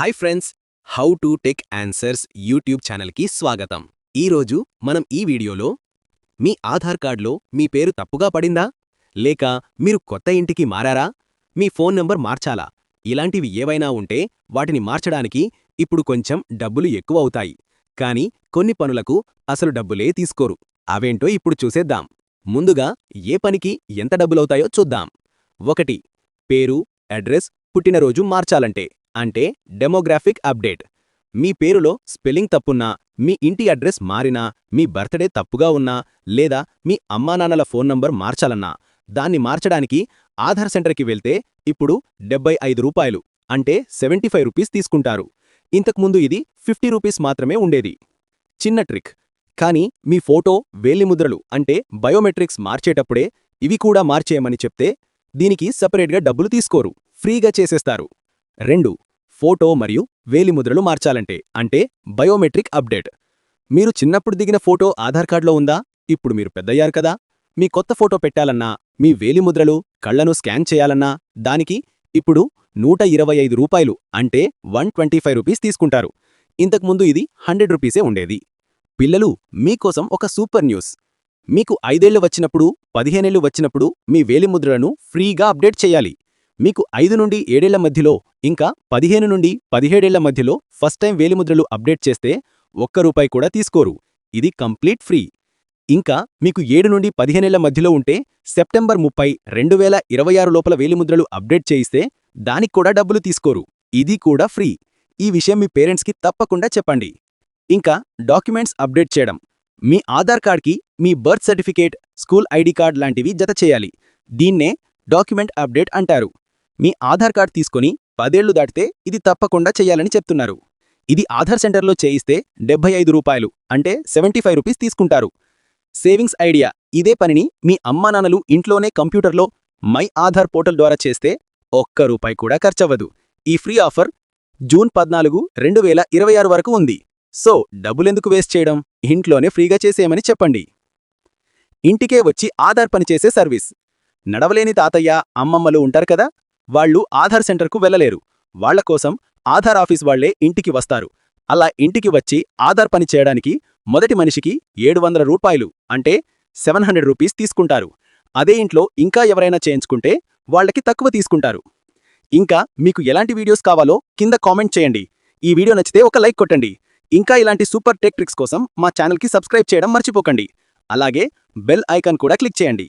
Hi friends how to tech answers YouTube ఛానల్కి స్వాగతం. ఈరోజు మనం ఈ వీడియోలో మీ ఆధార్ కార్డులో మీ పేరు తప్పుగా పడిందా? లేక మీరు కొత్త ఇంటికి మారారా? మీ ఫోన్ నంబర్ మార్చాలా? ఇలాంటివి ఏవైనా ఉంటే వాటిని మార్చడానికి ఇప్పుడు కొంచెం డబ్బులు ఎక్కువ అవుతాయి. కానీ కొన్ని పనులకు అసలు డబ్బులే తీసుకోరు. అవేంటో ఇప్పుడు చూసేద్దాం. ముందుగా ఏ పనికి ఎంత డబ్బులవుతాయో చూద్దాం. ఒకటి పేరు అడ్రస్ పుట్టినరోజు మార్చాలంటే. అంటే డెమోగ్రాఫిక్ అప్డేట్. మీ పేరులో స్పెల్లింగ్ తప్పున్నా మీ ఇంటి అడ్రస్ మారినా మీ బర్త్డే తప్పుగా ఉన్నా లేదా మీ అమ్మానాన్నల ఫోన్ నంబర్ మార్చాలన్నా దాన్ని మార్చడానికి ఆధార్ సెంటర్కి వెళ్తే ఇప్పుడు డెబ్బై ఐదు రూపాయలు అంటే సెవెంటీ ఫైవ్ రూపీస్ తీసుకుంటారు. ఇంతకుముందు ఇది ఫిఫ్టీ రూపీస్ మాత్రమే ఉండేది. చిన్న ట్రిక్. కానీ మీ ఫోటో వేలిముద్రలు అంటే బయోమెట్రిక్స్ మార్చేటప్పుడే ఇవి కూడా మార్చేయమని చెప్తే దీనికి సపరేట్గా డబ్బులు తీసుకోరు. ఫ్రీగా చేసేస్తారు. రెండు ఫోటో మరియు వేలిముద్రలు మార్చాలంటే అంటే బయోమెట్రిక్ అప్డేట్. మీరు చిన్నప్పుడు దిగిన ఫోటో ఆధార్ కార్డులో ఉందా? ఇప్పుడు మీరు పెద్దయ్యారు కదా. మీ కొత్త ఫోటో పెట్టాలన్నా మీ వేలిముద్రలు కళ్ళను స్కాన్ చేయాలన్నా దానికి ఇప్పుడు నూట ఇరవై ఐదు రూపాయలు అంటే వన్ ట్వంటీ ఫైవ్ రూపీస్ తీసుకుంటారు. ఇంతకుముందు ఇది హండ్రెడ్ రూపీసే ఉండేది. పిల్లలు మీకోసం ఒక సూపర్ న్యూస్. మీకు ఐదేళ్ళు వచ్చినప్పుడు పదిహేనేళ్ళు వచ్చినప్పుడు మీ వేలిముద్రలను ఫ్రీగా అప్డేట్ చేయాలి. మీకు ఐదు నుండి ఏడేళ్ళ మధ్యలో ఇంకా పదిహేను నుండి పదిహేడేళ్ళ మధ్యలో ఫస్ట్ టైం వేలిముద్రలు అప్డేట్ చేస్తే ఒక్క రూపాయి కూడా తీసుకోరు. ఇది కంప్లీట్ ఫ్రీ. ఇంకా మీకు ఏడు నుండి పదిహేనేళ్ళ మధ్యలో ఉంటే సెప్టెంబర్ ముప్పై రెండు వేల ఇరవై ఆరు లోపల వేలిముద్రలు అప్డేట్ చేయిస్తే దానికి కూడా డబ్బులు తీసుకోరు. ఇది కూడా ఫ్రీ. ఈ విషయం మీ పేరెంట్స్కి తప్పకుండా చెప్పండి. ఇంకా డాక్యుమెంట్స్ అప్డేట్ చేయడం. మీ ఆధార్ కార్డ్కి మీ birth certificate school ID card లాంటివి జత చేయాలి. దీన్నే డాక్యుమెంట్ అప్డేట్ అంటారు. మీ ఆధార్ కార్డ్ తీసుకొని పదేళ్ళు దాటితే ఇది తప్పకుండా చెయ్యాలని చెప్తున్నారు. ఇది ఆధార్ సెంటర్లో చేయిస్తే డెబ్బై ఐదు రూపాయలు అంటే సెవెంటీ ఫైవ్ రూపీస్ తీసుకుంటారు. సేవింగ్స్ ఐడియా ఇదే పనిని మీ అమ్మానాన్నలు ఇంట్లోనే కంప్యూటర్లో మై ఆధార్ పోర్టల్ ద్వారా చేస్తే ఒక్క రూపాయి కూడా ఖర్చవ్వదు. ఈ ఫ్రీ ఆఫర్ జూన్ పద్నాలుగు రెండు వేల ఇరవై ఆరు వరకు ఉంది. సో డబ్బులెందుకు వేస్ట్ చేయడం? ఇంట్లోనే ఫ్రీగా చేసేయమని చెప్పండి. ఇంటికే వచ్చి ఆధార్ పనిచేసే సర్వీస్. నడవలేని తాతయ్య అమ్మమ్మలు ఉంటారు కదా? వాళ్ళు ఆధార్ సెంటర్కు వెళ్ళలేరు. వాళ్ళ కోసం ఆధార్ ఆఫీస్ వాళ్ళే ఇంటికి వస్తారు. అలా ఇంటికి వచ్చి ఆధార్ పని చేయడానికి మొదటి మనిషికి ఏడు వందల రూపాయలు అంటే సెవెన్ హండ్రెడ్ రూపీస్ తీసుకుంటారు. అదే ఇంట్లో ఇంకా ఎవరైనా చేయించుకుంటే వాళ్ళకి తక్కువ తీసుకుంటారు. ఇంకా మీకు ఎలాంటి వీడియోస్ కావాలో కింద కామెంట్ చేయండి. ఈ వీడియో నచ్చితే ఒక లైక్ కొట్టండి. ఇంకా ఇలాంటి సూపర్ టెక్ ట్రిక్స్ కోసం మా ఛానల్కి సబ్స్క్రైబ్ చేయడం మర్చిపోకండి. అలాగే బెల్ ఐకాన్ కూడా క్లిక్ చేయండి.